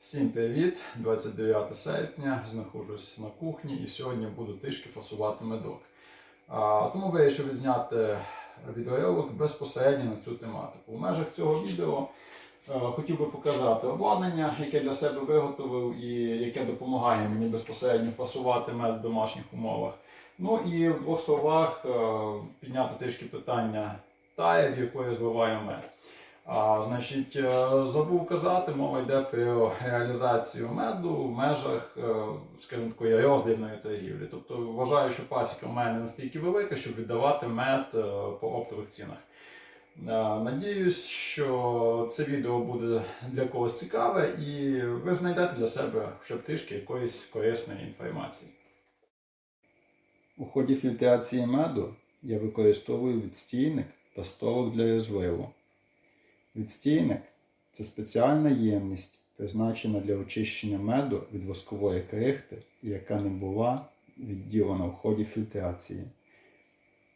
Всім привіт! 29 серпня, знаходжусь на кухні і сьогодні буду трішки фасувати медок. А, тому вирішив відзняти відеоролик безпосередньо на цю тематику. У межах цього відео е, хотів би показати обладнання, яке для себе виготовив і яке допомагає мені безпосередньо фасувати мед в домашніх умовах. Ну і в двох словах е, підняти трішки питання таї, в якої зливаю мед. А, значить, е, забув казати, мова йде про реалізацію меду в межах, е, скажімо такої роздрібної торгівлі. Тобто вважаю, що пасіка в мене настільки велика, щоб віддавати мед е, по оптових цінах. Надіюсь, що це відео буде для когось цікаве і ви знайдете для себе хоча б трішки якоїсь корисної інформації. У ході фільтрації меду я використовую відстійник та столик для розливу. Відстійник це спеціальна ємність, призначена для очищення меду від воскової крихти, яка не була відділена в ході фільтрації.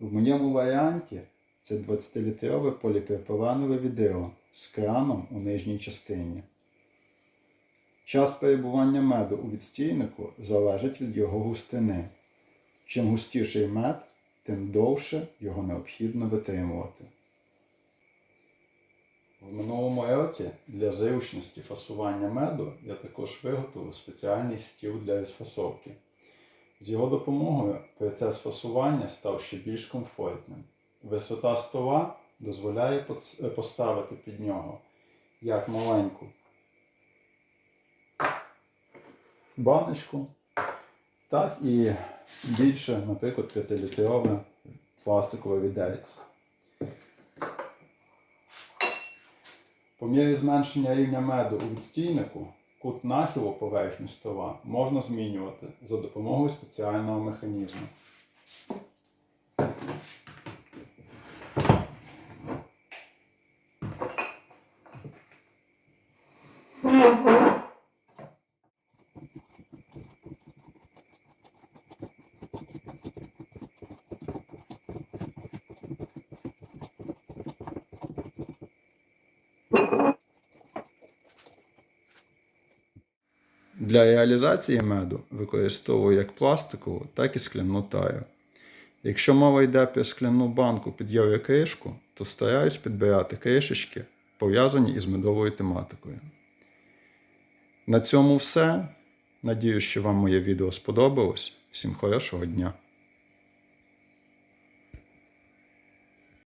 В моєму варіанті це 20-літрове поліпропиленове відро з краном у нижній частині. Час перебування меду у відстійнику залежить від його густини. Чим густіший мед, тим довше його необхідно витримувати. В минулому році для зручності фасування меду я також виготовив спеціальний стіл для розфасовки. З його допомогою процес фасування став ще більш комфортним. Висота стола дозволяє поставити під нього як маленьку баночку, так і більше, наприклад, 5-літрове пластикове відерце. По мірі зменшення рівня меду у відстійнику кут нахилу поверхні стола можна змінювати за допомогою спеціального механізму. Для реалізації меду використовую як пластикову, так і скляну тару. Якщо мова йде про скляну банку під кришку, то стараюсь підбирати кришечки, пов'язані із медовою тематикою. На цьому все. Надіюсь, що вам моє відео сподобалось. Всім хорошого дня!